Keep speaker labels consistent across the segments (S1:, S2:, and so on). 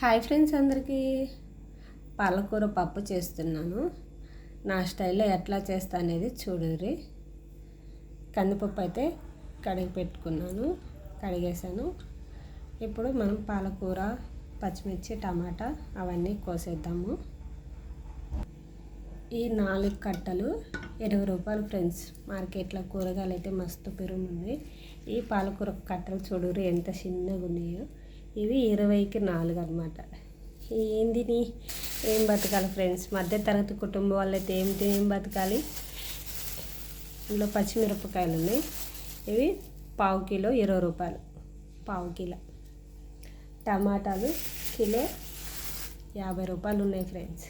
S1: Hi friends అందరికీ. పాలకూర పప్పు చేస్తున్నాను. నా స్టైల్లో ఎట్లా చేస్తా అనేది చూడుర్రి. కందిపప్పు అయితే కడిగి పెట్టుకున్నాను కడిగేసాను ఇప్పుడు మనం పాలకూర పచ్చిమిర్చి టమాటా అవన్నీ కోసేద్దాము. ఈ నాలుగు కట్టలు ఇరవై రూపాయలు ఫ్రెండ్స్. మార్కెట్లో కూరగాయలు అయితే మస్తు పెరుగు ఉంది. ఈ పాలకూర కట్టలు చూడురు ఎంత చిన్నగా ఉన్నాయో ఇవి ఇరవైకి నాలుగు అనమాట ఏందిని ఏం బతకాలి ఫ్రెండ్స్? మధ్య తరగతి కుటుంబం వాళ్ళైతే ఏం తిని ఏం బతకాలి? ఇందులో పచ్చిమిరపకాయలు ఉన్నాయి. ఇవి పావు కిలో ఇరవై రూపాయలు. పావు కిలో. టమాటాలు కిలో యాభై రూపాయలు ఉన్నాయి ఫ్రెండ్స్.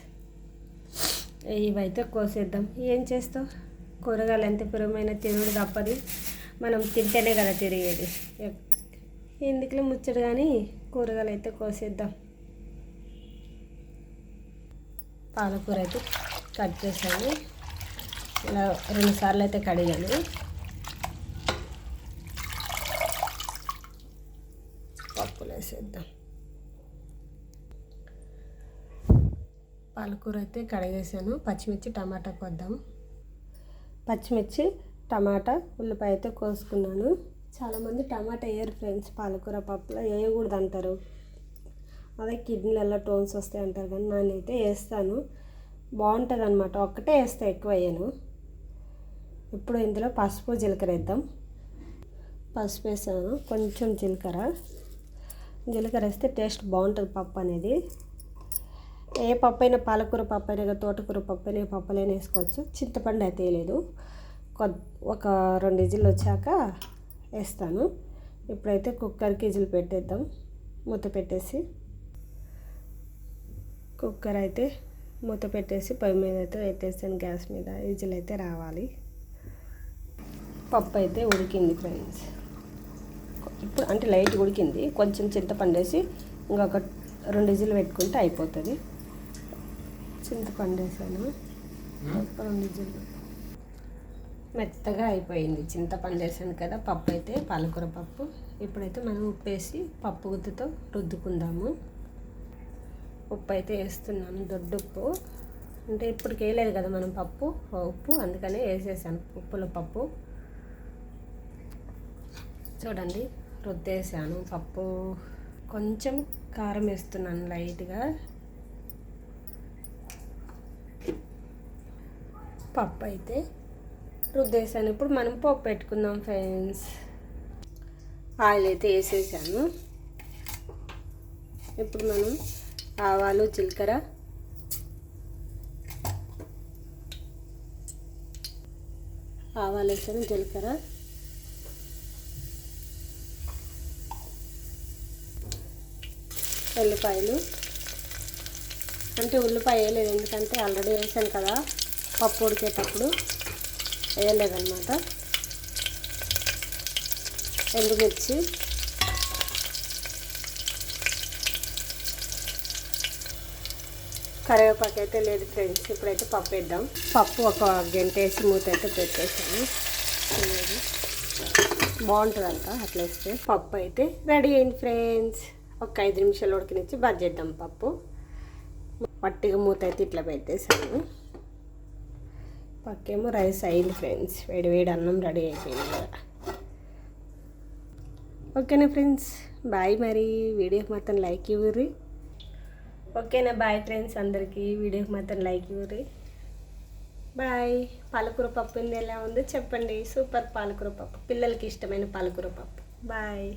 S1: ఇవైతే కోసేద్దాం. ఏం చేస్తావు? కూరగాయలు ఎంత పురమైన తినుడు తప్పది. మనం తింటేనే కదా తిరిగేది. ఎందుకులే ముచ్చడు కానీ కూరగాయలు అయితే కోసేద్దాం. పాలకూర అయితే కట్ చేసాను ఇలా రెండు సార్లు అయితే కడిగాను. పప్పులు వేసేద్దాం పాలకూర అయితే కడిగేసాను. పచ్చిమిర్చి టమాటా కొద్దాం. పచ్చిమిర్చి టమాటా ఉల్లిపాయ అయితే కోసుకున్నాను. చాలామంది టమాటా వేయరు ఫ్రెండ్స్ పాలకూర పప్పులో వేయకూడదు అంటారు అదే కిడ్నీలలో టోన్స్ వస్తాయి అంటారు కానీ నేనైతే వేస్తాను. బాగుంటుంది అనమాట ఒక్కటే వేస్తే ఎక్కువ వేయను. ఇప్పుడు ఇందులో పసుపు జీలకర్ర వేద్దాం. పసుపు వేసాను. కొంచెం జీలకర్ర. జీలకర్ర వేస్తే టేస్ట్ బాగుంటుంది పప్పు అనేది. ఏ పప్పు అయినా పాలకూర పప్పు అయినా తోటకూర పప్పు అయినా పప్పులైనా వేసుకోవచ్చు. చింతపండు అయితే వేయలేదు. ఒక రెండు ఇజిల్ వచ్చాక వేస్తాను. ఇప్పుడైతే కుక్కర్కి ఇజిల్ పెట్టేద్దాం. మూత పెట్టేసి. కుక్కర్ అయితే మూత పెట్టేసి పొయ్యి మీద అయితే పెట్టేస్తాను గ్యాస్ మీద. ఇజిల్ అయితే రావాలి. పప్పు అయితే ఉడికింది ఫ్రెండ్స్. ఇప్పుడు అంటే లైట్ ఉడికింది. కొంచెం చింతపండు వేసి ఇంకొక రెండు ఇజిల్ పెట్టుకుంటే అయిపోతుంది. చింతపండు వేసాను. రెండు ఇజిల్ మెత్తగా అయిపోయింది. చింతపండు వేసాను కదా పప్పు అయితే పాలకూర పప్పు. ఇప్పుడైతే మనం ఉప్పు వేసి పప్పు గుత్తుతో రుద్దుకుందాము. ఉప్పు అయితే వేస్తున్నాను దొడ్డు ఉప్పు. అంటే ఇప్పటికి వేయలేదు కదా మనం పప్పు ఉప్పు. అందుకనే వేసేసాను ఉప్పులో పప్పు. చూడండి రుద్దేసాను పప్పు. కొంచెం కారం వేస్తున్నాను లైట్గా. పప్పు అయితే రుద్దేసాను ఇప్పుడు మనం పోపు పెట్టుకుందాం ఫ్రెండ్స్. ఆయిల్ అయితే వేసేసాను. ఇప్పుడు మనం ఆవాలు జీలకర్ర. ఆవాలు వేసాను జీలకర్ర. ఉల్లిపాయలు. అంటే ఉల్లిపాయ వేయలేదు. ఎందుకంటే ఆల్రెడీ వేసాను కదా పప్పు ఉడికేటప్పుడు. వేయలేదన్నమాట. ఎండుమిర్చి. కరివేపాకు అయితే లేదు ఫ్రెండ్స్ ఇప్పుడైతే పప్పు వేద్దాం. పప్పు ఒక గంట వేసి మూత అయితే పెట్టేసాను బాగుంటుందంట అట్లా వేస్తే పప్పు అయితే రెడీ అయింది ఫ్రెండ్స్. ఒక ఐదు నిమిషాలు ఉడికినిచ్చి బజ్జేద్దాం పప్పు. పట్టిగా మూత అయితే ఇట్లా పెట్టేసాను. పక్కేమో రైస్ అయింది ఫ్రెండ్స్. వేడి వేడి అన్నం రెడీ అయిపోయింది కదా. ఓకేనా ఫ్రెండ్స్? బాయ్ మరి. వీడియోకి మాత్రం లైక్ ఇవ్వరి ఓకేనా? బాయ్ ఫ్రెండ్స్ అందరికీ. వీడియోకి మాత్రం లైక్ ఇవ్వరి బాయ్. పాలకూర పప్పు ఎలా ఉందో చెప్పండి. సూపర్ పాలకూర పప్పు. పిల్లలకి ఇష్టమైన పాలకూర పప్పు. బాయ్.